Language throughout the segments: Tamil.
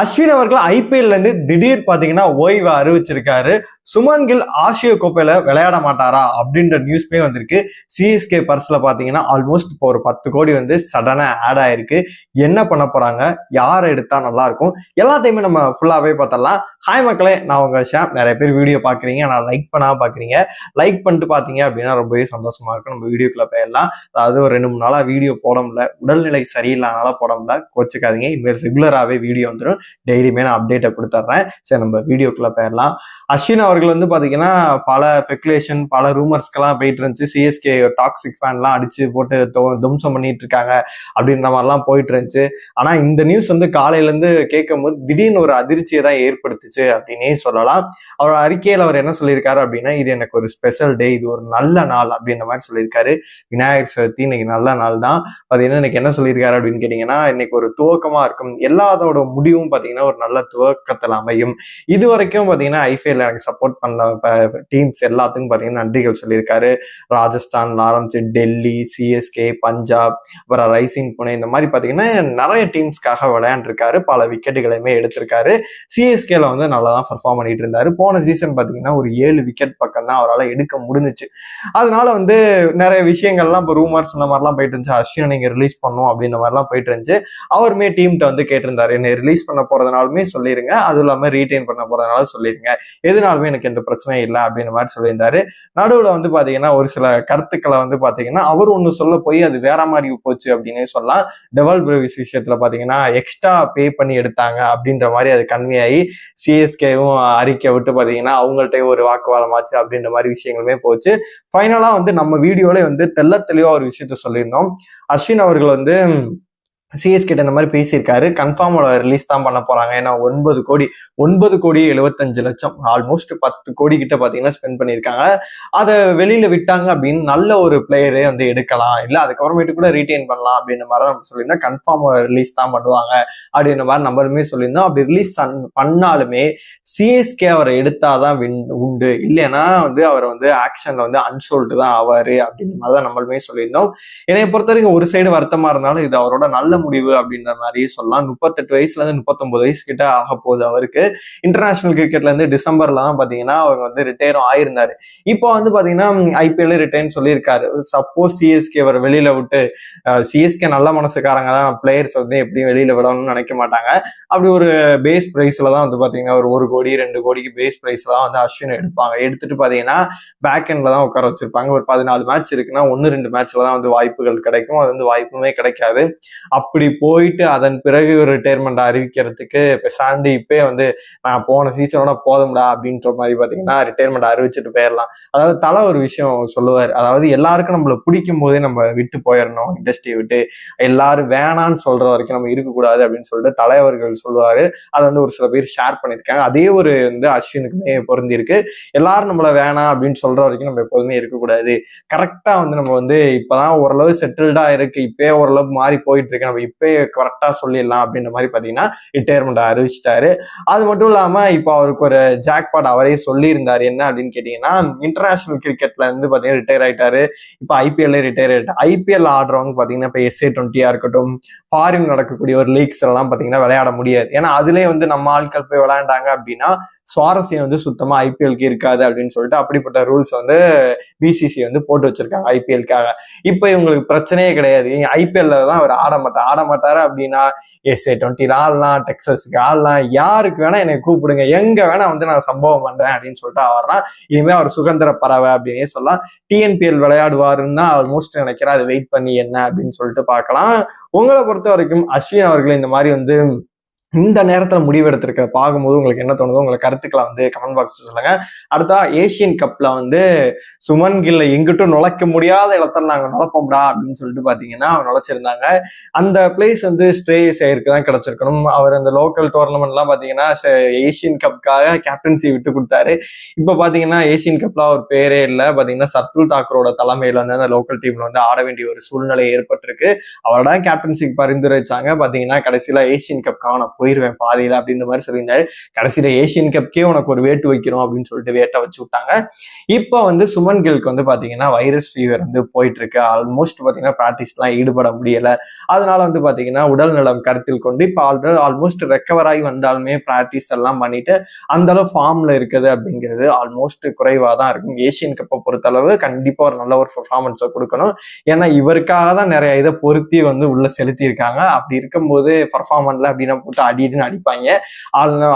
அஸ்வின் அவர்கள் ஐபிஎல்ல இருந்து திடீர் பாத்தீங்கன்னா ஓய்வை அறிவிச்சிருக்காரு. சுமன் கில் ஆசிய கோப்பையில விளையாட மாட்டாரா அப்படின்ற நியூஸ்மே வந்திருக்கு. சிஎஸ்கே பர்ஸ்ல பாத்தீங்கன்னா ஆல்மோஸ்ட் இப்போ ஒரு பத்து கோடி வந்து சடனா ஆட் ஆயிருக்கு. என்ன பண்ண போறாங்க? யாரை எடுத்தா நல்லா இருக்கும்? எல்லாத்தையுமே நம்ம ஃபுல்லாவே பார்த்தலாம் ஹாய் மக்களே நான் உங்க ஷாம். நிறைய பேர் வீடியோ பாக்குறீங்க நான் லைக் பண்ணால் பாக்குறீங்க லைக் பண்ணிட்டு பாத்தீங்க அப்படின்னா ரொம்பவே சந்தோஷமா இருக்கும். நம்ம வீடியோக்குள்ள போயிடலாம். அதாவது ஒரு ரெண்டு மூணு நாளா வீடியோ போட முடியல. உடல்நிலை சரியில்லாதனால போட முடியல. கோச்சுக்காதீங்க. இனிமேல் ரெகுலராகவே வீடியோ வந்துடும் டெய்லியுமே நான் அப்டேட்டை கொடுத்துட்றேன் சரி நம்ம வீடியோக்குள்ள போயிடலாம் அஸ்வின் அவர்கள் வந்து பார்த்தீங்கன்னா பல ஸ்பெகுலேஷன் பல ரூமர்ஸ்க்கெல்லாம் போயிட்டு இருந்துச்சு. சிஎஸ்கே டாக்ஸிக் ஃபேன்லாம் அடிச்சு போட்டு தொ- துவம்சம் பண்ணிட்டு இருக்காங்க அப்படின்ற மாதிரிலாம் போயிட்டு இருந்துச்சு. ஆனா இந்த நியூஸ் வந்து காலையிலேருந்து கேட்கும் போது திடீர்னு ஒரு அதிர்ச்சியை தான் ஏற்படுத்துச்சு அப்படின்னே சொல்லலாம். அவரோட அறிக்கையில் அவர் என்ன சொல்லியிருக்காரு அப்படின்னா இது எனக்கு ஒரு ஸ்பெஷல் டே இது ஒரு நல்ல நாள் அப்படின்ற மாதிரி சொல்லியிருக்காரு. விநாயகர் சதுர்த்தி இன்னைக்கு நல்ல நாள் தான் பார்த்தீங்கன்னா இன்னைக்கு என்ன சொல்லியிருக்காரு அப்படின்னு கேட்டிங்கன்னா இன்னைக்கு ஒரு துவக்கமாக இருக்கும். எல்லாத்தோட முடிவும் பார்த்தீங்கன்னா ஒரு நல்ல துவக்கத்தில் அமையும். இது வரைக்கும் பார்த்தீங்கன்னா ஐபிஎல் எனக்கு சப்போர்ட் பண்ண டீம்ஸ் எல்லாத்துக்கும் பார்த்தீங்கன்னா நன்றிகள் சொல்லியிருக்காரு. ராஜஸ்தான் ஆரம்பிச்சு டெல்லி சிஎஸ்கே பஞ்சாப் அப்புறம் ரைசிங் புனே இந்த மாதிரி பார்த்தீங்கன்னா நிறைய டீம்ஸ்க்காக விளையாண்டுருக்காரு. பல விக்கெட்டுகளையுமே எடுத்திருக்காரு. சிஎஸ்கேல வந்து நல்லா தான் பர்ஃபார்ம் பண்ணிட்டு இருந்தாரு. போன சீசன் பார்த்தீங்கன்னா ஒரு ஏழு விக்கெட் பக்கம் தான் அவரால் எடுக்க முடிஞ்சுச்சு. அதனால வந்து நிறைய விஷயங்கள்லாம் இப்போ ரூமர்ஸ் இந்த மாதிரிலாம் போயிட்டு இருந்துச்சு. அஸ்வினை நீங்கள் ரிலீஸ் பண்ணும் அப்படின்ற மாதிரிலாம் போயிட்டு இருந்துச்சு. அவருமே டீம்கிட்ட வந்து கேட்டிருந்தாரு. என்னை ரிலீஸ் பண்ண போறதுனாலுமே சொல்லிருங்க. அதுவும் இல்லாமல் ரீட்டைன் பண்ண போறதுனால சொல்லிருங்க. எதுனாலுமே எனக்கு எந்த பிரச்சனையும் இல்லை அப்படின்ற மாதிரி சொல்லியிருந்தாரு. நடுவில் வந்து பாத்தீங்கன்னா ஒரு சில கருத்துக்களை வந்து பாத்தீங்கன்னா அவர் ஒன்று சொல்ல போய் அது வேற மாதிரி போச்சு அப்படின்னே சொல்லலாம். டெவல் பிரவிஸ் விஷயத்துல பாத்தீங்கன்னா எக்ஸ்ட்ரா பே பண்ணி எடுத்தாங்க அப்படின்ற மாதிரி அது கன்வியாகி சிஎஸ்கேவும் அறிக்கை விட்டு பாத்தீங்கன்னா அவங்கள்ட்ட ஒரு வாக்குவாதம் ஆச்சு அப்படின்ற மாதிரி விஷயங்களுமே போச்சு. ஃபைனலா வந்து நம்ம வீடியோல வந்து தெல்ல தெளிவா ஒரு விஷயத்த சொல்லியிருந்தோம். அஸ்வின் அவர்கள் வந்து சிஎஸ்கே இந்த மாதிரி பேசியிருக்காரு. கன்ஃபார்மோட ரிலீஸ் தான் பண்ண போறாங்க. ஏன்னா ஒன்பது கோடி ஒன்பது கோடி எழுபத்தஞ்சு லட்சம் ஆல்மோஸ்ட் பத்து கோடி கிட்ட பாத்தீங்கன்னா ஸ்பெண்ட் பண்ணியிருக்காங்க. அதை வெளியில விட்டாங்க அப்படின்னு நல்ல ஒரு பிளேயரே வந்து எடுக்கலாம். இல்ல அதுக்கப்புறமேட்டு கூட ரீட்டைன் பண்ணலாம் அப்படின்ற மாதிரி தான் நம்ம சொல்லியிருந்தோம். கன்ஃபார்ம் ரிலீஸ் தான் பண்ணுவாங்க அப்படின்ற மாதிரி நம்பருமே சொல்லியிருந்தோம். அப்படி ரிலீஸ் பண்ணாலுமே சிஎஸ்கே அவரை எடுத்தாதான் வின் உண்டு. இல்லைன்னா வந்து அவர் வந்து ஆக்ஷன்ல வந்து அன்சோல்டு தான் ஆவாரு அப்படின்ற மாதிரி தான் நம்மளுமே சொல்லியிருந்தோம். என்னை பொறுத்த வரைக்கும் ஒரு சைடு வருத்தமா இருந்தாலும் இது அவரோட நல்ல முடிவு அப்படின்ற மாதிரி சொல்லலாம். முப்பத்தெட்டு வயசுல இருந்து முப்பத்தொன்பது வயசு கிட்ட ஆக போகுது அவருக்கு. இன்டர்நேஷனல் கிரிக்கெட்ல இருந்து டிசம்பர்ல தான் பாத்தீங்கன்னா அவங்க வந்து ரிட்டையரும் ஆயிருந்தாரு. இப்போ வந்து பாத்தீங்கன்னா ஐபிஎல் ரிட்டையர்னு சொல்லியிருக்காரு. சப்போஸ் சிஎஸ்கே அவர் வெளியில விட்டு சிஎஸ்கே நல்ல மனசுக்காரங்க தான். பிளேயர்ஸ் வந்து எப்படியும் வெளியில விடணும்னு நினைக்க மாட்டாங்க. அப்படி ஒரு பேஸ் பிரைஸ்ல தான் வந்து பாத்தீங்கன்னா ஒரு ஒரு கோடி ரெண்டு கோடிக்கு பேஸ் பிரைஸ்ல தான் வந்து அஸ்வின் எடுப்பாங்க. எடுத்துட்டு பாத்தீங்கன்னா பேக் எண்ட்ல தான் உட்கார வச்சிருப்பாங்க. ஒரு பதினாலு மேட்ச் இருக்குன்னா ஒன்னு ரெண்டு மேட்ச்ல தான் வந்து வாய்ப்புகள் கிடைக்கும். அது வந்து வாய்ப்புமே கிடைக்காது. அப்படி போயிட்டு அதன் பிறகு ஒரு ரிட்டையர்மெண்ட் அறிவிக்கிறதுக்கு இப்போ சாண்டி இப்பே வந்து நான் போன சீசனோட போதும்டா அப்படின்ற மாதிரி பார்த்தீங்கன்னா ரிட்டையர்மெண்ட் அறிவிச்சிட்டு போயிடலாம் அதாவது தலை ஒரு விஷயம் சொல்லுவார். அதாவது எல்லாருக்கும் நம்மள பிடிக்கும் போதே நம்ம விட்டு போயிடணும் இண்டஸ்ட்ரியை விட்டு. எல்லாரும் வேணான்னு சொல்ற வரைக்கும் நம்ம இருக்கக்கூடாது அப்படின்னு சொல்லிட்டு தலைவர்கள் சொல்லுவார். அதை வந்து ஒரு சில பேர் ஷேர் பண்ணியிருக்காங்க. அதே ஒரு வந்து அஸ்வினுக்குமே பொருந்திருக்கு எல்லாரும் நம்மளை வேணாம் அப்படின்னு சொல்ற வரைக்கும் நம்ம எப்போதுமே இருக்கக்கூடாது. கரெக்டாக வந்து நம்ம வந்து இப்போதான் ஓரளவு செட்டில்டாக இருக்கு. இப்பயே ஓரளவு மாறி போயிட்டு இருக்கு. நம்ம இப்பயே கரெக்டாக சொல்லிடலாம் அப்படின்ற மாதிரி பார்த்தீங்கன்னா ரிட்டையர்மெண்ட் அறிவிச்சிட்டாரு. அது மட்டும் இல்லாமல் இப்போ அவருக்கு ஒரு ஜாக்பாட் அவரே சொல்லியிருந்தார். என்ன அப்படின்னு கேட்டிங்கன்னா இன்டர்நேஷனல் கிரிக்கெட்ல இருந்து பார்த்தீங்கன்னா ரிட்டையர் ஆயிட்டாரு. இப்போ ஐபிஎல்ல ரிட்டையர் ஆயிட்டு ஐபிஎல் ஆடுறவங்க பார்த்தீங்கன்னா இப்போ எஸ்ஏ டுவெண்ட்டியாக இருக்கட்டும் ஃபாரின் நடக்கக்கூடிய ஒரு லீக்ஸ் எல்லாம் பார்த்தீங்கன்னா விளையாட முடியாது. ஏன்னா அதுலயே வந்து நம்ம ஆட்கள் போய் விளையாண்டாங்க அப்படின்னா சுவாரஸ்யம் வந்து சுத்தமாக ஐபிஎல்க்கு இருக்காது அப்படின்னு சொல்லிட்டு அப்படிப்பட்ட ரூல்ஸ் வந்து பிசிசி வந்து போட்டு வச்சிருக்காங்க ஐபிஎல்காக இப்போ இவங்களுக்கு பிரச்சனையே கிடையாது. ஐபிஎல்ல தான் அவர் ஆட மாட்டார் ஆட மாட்டாரு அப்படின்னா எஸ்ஏ டுவெண்ட்டி ஆடலாம் டெக்ஸஸ்க்கு ஆடலாம் யாருக்கு வேணா என்னை கூப்பிடுங்க எங்க வேணா வந்து நான் சம்பவம் பண்றேன் அப்படின்னு சொல்லிட்டு ஆடுறான் இனிமே அவர் சுதந்திர பறவை அப்படின்னே சொல்லலாம். டிஎன்பிஎல் விளையாடுவாருன்னு தான் ஆல்மோஸ்ட் நினைக்கிறேன். அது வெயிட் பண்ணி என்ன அப்படின்னு சொல்லிட்டு பார்க்கலாம். உங்களை பொறுத்த வரைக்கும் அஸ்வின் அவர்கள் இந்த மாதிரி வந்து இந்த நேரத்தில் முடிவெடுத்திருக்க பார்க்கும்போது உங்களுக்கு என்ன தோணுதோ உங்களை கருத்துக்களை வந்து கமெண்ட் பாக்ஸ் சொல்லுங்க. அடுத்தா ஏசியன் கப்ல வந்து சுமன் கில்ல எங்கிட்டும் நுழைக்க முடியாத இடத்துல நாங்கள் நுழைப்போம்டா அப்படின்னு சொல்லிட்டு பாத்தீங்கன்னா அவர் நுழைச்சிருந்தாங்க. அந்த பிளேஸ் வந்து ஸ்ட்ரே செயருக்கு தான் கிடைச்சிருக்கணும். அவர் அந்த லோக்கல் டோர்னமெண்ட்லாம் பாத்தீங்கன்னா ச- ஏசியன் கப்காக கேப்டன்சி விட்டு கொடுத்தாரு. இப்போ பாத்தீங்கன்னா ஏசியன் கப்ல அவர் பேரே இல்லை. பாத்தீங்கன்னா சர்துல் தாக்கரோட தலைமையில வந்து அந்த லோக்கல் டீம்ல வந்து ஆட வேண்டிய ஒரு சூழ்நிலை ஏற்பட்டிருக்கு. அவரோட கேப்டன்சிக்கு பரிந்துரைச்சாங்க. பாத்தீங்கன்னா கடைசியில ஏசியன் காணும் போயிருவேன் பாதையில அப்படின்ற மாதிரி சொல்லியிருந்தாரு. கடைசியில ஏசியன் கப்கே உனக்கு ஒரு வேட்டு வைக்கிறோம் அப்படின்னு சொல்லிட்டு வேட்டை வச்சு விட்டாங்க. இப்போ வந்து சுமன் கில்க்கு வந்து பாத்தீங்கன்னா வைரஸ் ஃபீவர் வந்து போயிட்டு இருக்கு ஆல்மோஸ்ட் பாத்தீங்கன்னா ப்ராக்டிஸ்லாம் ஈடுபட முடியல. அதனால வந்து பாத்தீங்கன்னா உடல் நலம் கருத்தில் கொண்டு இப்போ ஆல்ரெடி ஆல்மோஸ்ட் ரெக்கவர் ஆகி வந்தாலுமே ப்ராக்டிஸ் எல்லாம் பண்ணிட்டு அந்த அளவு ஃபார்ம்ல இருக்குது அப்படிங்கிறது ஆல்மோஸ்ட் குறைவா தான் இருக்கும். ஏசியன் கப்பை பொறுத்தளவு கண்டிப்பா ஒரு நல்ல ஒரு பர்ஃபார்மன்ஸை கொடுக்கணும். ஏன்னா இவருக்காக தான் நிறைய இதை பொருத்தி வந்து உள்ள செலுத்தி இருக்காங்க அப்படி இருக்கும்போது பர்ஃபார்மன்ஸ்ல அப்படின்னா போட்டு அடி அடின்னு அடிப்பாங்க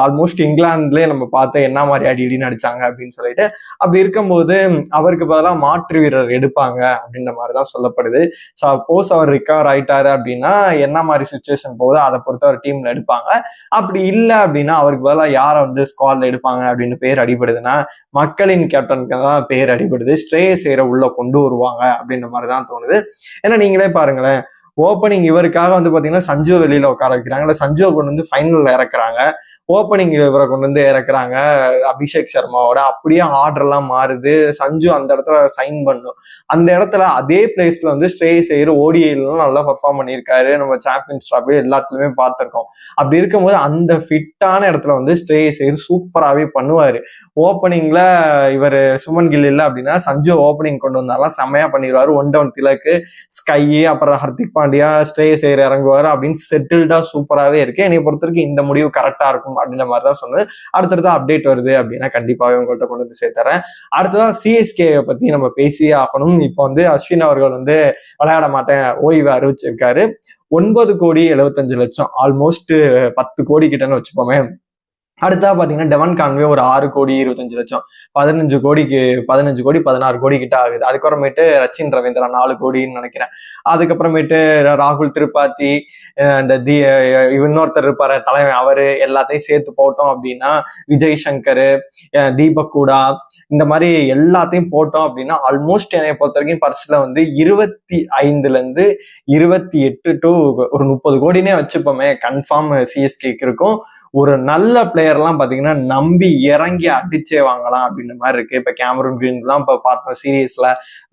ஆல்மோஸ்ட் இங்கிலாந்துலேயே நம்ம பார்த்து என்ன மாதிரி அடி இடின்னு அடிச்சாங்க அப்படின்னு சொல்லிட்டு அப்படி இருக்கும்போது அவருக்கு பதிலாக மாற்று வீரர் எடுப்பாங்க அப்படின்ற மாதிரி தான் சொல்லப்படுது. சப்போஸ் அவர் ரிகவர் ஆயிட்டாரு அப்படின்னா என்ன மாதிரி சுச்சுவேஷன் போகுதோ அதை பொறுத்து அவர் டீம்ல எடுப்பாங்க. அப்படி இல்லை அப்படின்னா அவருக்கு பதிலாக யாரை வந்து ஸ்குவாட்ல எடுப்பாங்க அப்படின்னு பேர் அடிபடுதுன்னா மக்களின் கேப்டனுக்கு தான் பேர் அடிபடுது. ஸ்ட்ரே சேர உள்ள கொண்டு வருவாங்க அப்படின்ற மாதிரி தான் தோணுது. ஏன்னா நீங்களே பாருங்களேன் ஓப்பனிங் இவருக்காக வந்து பார்த்தீங்கன்னா சஞ்சு வெளியில் உட்கார வைக்கிறாங்க. இல்லை சஞ்சுவை கொண்டு வந்து ஃபைனலில் இறக்குறாங்க. ஓப்பனிங் இவரை கொண்டு வந்து இறக்குறாங்க அபிஷேக் சர்மாவோட. அப்படியே ஆர்டர்லாம் மாறுது. சஞ்சு அந்த இடத்துல சைன் பண்ணும். அந்த இடத்துல அதே பிளேஸ்ல வந்து ஸ்ட்ரே செய்கிற ஓடிஐலாம் நல்லா பர்ஃபார்ம் பண்ணியிருக்காரு. நம்ம சாம்பியன்ஸ் ட்ராஃபி எல்லாத்துலயுமே பார்த்துருக்கோம். அப்படி இருக்கும்போது அந்த ஃபிட்டான இடத்துல வந்து ஸ்ட்ரே செய்கிற சூப்பராகவே பண்ணுவார். ஓப்பனிங்ல இவர் சுமன் கில் இல்லை அப்படின்னா சஞ்சு ஓப்பனிங் கொண்டு வந்தாலும் செம்மையா பண்ணிடுவாரு ஒன் டவுன் திலக்கு ஸ்கை அப்புறம் ஹர்திக் பாண்டியா ஸ்ட்ரே செய்யற இறங்குவார் அப்படின்னு செட்டில்டா சூப்பராகவே இருக்கு. என்னை பொறுத்த வரைக்கும் இந்த முடிவு கரெக்டா இருக்கும் அப்படின்ற மாதிரி தான் சொன்னது. அடுத்தடுத்து அப்டேட் வருது அப்படின்னா கண்டிப்பாகவே உங்கள்கிட்ட கொண்டு வந்து சேர்த்துறேன். அடுத்ததான் சிஎஸ்கே பத்தி நம்ம பேசியே ஆகணும். இப்போ வந்து அஸ்வின் அவர்கள் வந்து விளையாட மாட்டேன் ஓய்வு அறிவிச்சிருக்காரு. ஒன்பது கோடி எழுபத்தஞ்சு லட்சம் ஆல்மோஸ்ட் பத்து கோடி கிட்டன்னு வச்சுப்போமே அடுத்தா பார்த்தீங்கன்னா டெவன் கான்வே ஒரு ஆறு கோடி இருபத்தஞ்சு லட்சம். பதினஞ்சு கோடிக்கு பதினஞ்சு கோடி பதினாறு கோடி கிட்ட ஆகுது. அதுக்கப்புறமேட்டு ரச்சின் ரவீந்திரா நாலு கோடின்னு நினைக்கிறேன். அதுக்கப்புறமேட்டு ராகுல் திருப்பாத்தி இந்த தி இன்னொருத்தர் இருப்பார் தலைவன் அவர் எல்லாத்தையும் சேர்த்து போட்டோம் அப்படின்னா விஜய் சங்கர் தீபக் கூடா இந்த மாதிரி எல்லாத்தையும் போட்டோம் அப்படின்னா ஆல்மோஸ்ட் என்னை பொறுத்த வரைக்கும் பர்ஸில் வந்து இருபத்தி ஐந்துலேருந்து இருபத்தி எட்டு டு ஒரு முப்பது கோடினே வச்சுப்போமே. கன்ஃபார்ம் சிஎஸ்கேக்கு இருக்கும். ஒரு நல்ல பிளேயர்லாம் பார்த்தீங்கன்னா நம்பி இறங்கி அடிச்சே வாங்கலாம் அப்படின்ற மாதிரி இருக்கு. இப்போ கேமரூன் கிரீன்லாம் இப்போ பார்த்தோம் சீரியஸில்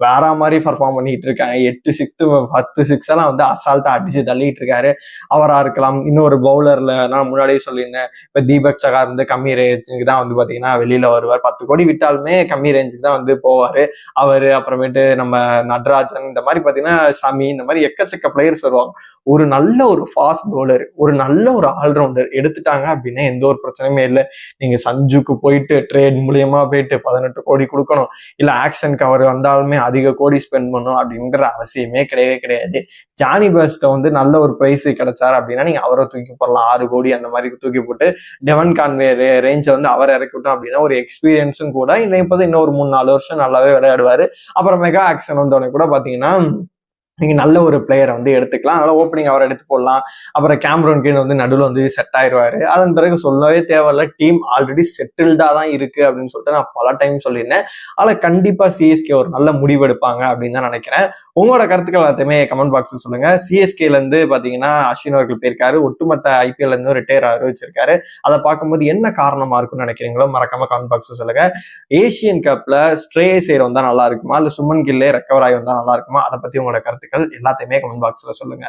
வேற மாதிரி பர்ஃபார்ம் பண்ணிட்டு இருக்காங்க. எட்டு சிக்ஸ்த்து பத்து சிக்ஸ் எல்லாம் வந்து அசால்ட்டாக அடிச்சு தள்ளிட்டு இருக்காரு. அவராக இருக்கலாம். இன்னொரு பவுலர்ல நான் முன்னாடியே சொல்லியிருந்தேன். இப்போ தீபக் சகா இருந்து கம்மி ரேஞ்சுக்கு தான் வந்து பார்த்தீங்கன்னா வெளியில வருவார். பத்து கோடி விட்டாலுமே கம்மி ரேஞ்சுக்கு தான் வந்து போவார். அவர் அப்புறமேட்டு நம்ம நடராஜன் இந்த மாதிரி பார்த்தீங்கன்னா சாமி இந்த மாதிரி எக்கச்சக்க பிளேயர்ஸ் வருவாங்க. ஒரு நல்ல ஒரு ஃபாஸ்ட் பவுலர் ஒரு நல்ல ஒரு ஆல்ரவுண்டர் எடுத்துட்டாங்க அப்படின்னா எந்த ஒரு பிரச்சனையும் இல்லை. நீங்க சஞ்சுக்கு போயிட்டு ட்ரேட் மூலியமா போயிட்டு பதினெட்டு கோடி கொடுக்கணும். இல்ல ஆக்ஷன் கவர் வந்தாலுமே அதிக கோடி ஸ்பெண்ட் பண்ணணும் அப்படின்ற அவசியமே கிடையவே கிடையாது. ஜானி பஸ்ட வந்து நல்ல ஒரு பிரைஸ் கிடைச்சாரு அப்படின்னா நீங்க அவரை தூக்கி போடலாம். ஆறு கோடி அந்த மாதிரி தூக்கி போட்டு டெவன் கான்வே ரேஞ்சில் வந்து அவர் இறக்கி விட்டோம் அப்படின்னா ஒரு எக்ஸ்பீரியன்ஸும் கூட. இன்னும் இப்போது இன்னும் ஒரு மூணு நாலு வருஷம் நல்லாவே விளையாடுவாரு. அப்புறம் மெகா ஆக்ஷன் வந்தோடனே கூட பாத்தீங்கன்னா நீங்கள் நல்ல ஒரு பிளேயரை வந்து எடுத்துக்கலாம். அதனால் ஓப்பனிங் அவர் எடுத்து போடலாம். அப்புறம் கேமரோன் கீழ் வந்து நடுவில் வந்து செட் ஆயிடுவார் அதன் பிறகு சொல்லவே தேவையில்ல டீம் ஆல்ரெடி செட்டில்டாக தான் இருக்குது அப்படின்னு சொல்லிட்டு நான் பல டைம் சொல்லியிருந்தேன். ஆனால் கண்டிப்பாக சிஎஸ்கே ஒரு நல்ல முடிவு எடுப்பாங்க அப்படின்னு தான் நினைக்கிறேன். உங்களோட கருத்துக்கள் எல்லாத்தையுமே கமெண்ட் பாக்ஸில் சொல்லுங்கள் சிஎஸ்கேலேருந்து பார்த்தீங்கன்னா அஸ்வின் அவர்கள் போயிருக்காரு. ஒட்டுமொத்த ஐபிஎல்லேருந்து ரிட்டையர் அறிவிச்சிருக்காரு அதை பார்க்கும்போது என்ன காரணமாக இருக்கும்னு நினைக்கிறீங்களோ மறக்காமல் கமெண்ட் பாக்ஸில் சொல்லுங்கள் ஏஷியன் கப்பில் ஸ்ட்ரே செய்கிற வந்தால் நல்லா இருக்குமா? இல்லை சுமன் கில்லே ரெக்கவர் ஆகி வந்தால் நல்லா இருக்குமா? அதை பற்றி உங்களோட கருத்து கருத்துக்கள் எல்லாத்தையுமே கமெண்ட் பாக்ஸ்ல சொல்லுங்க.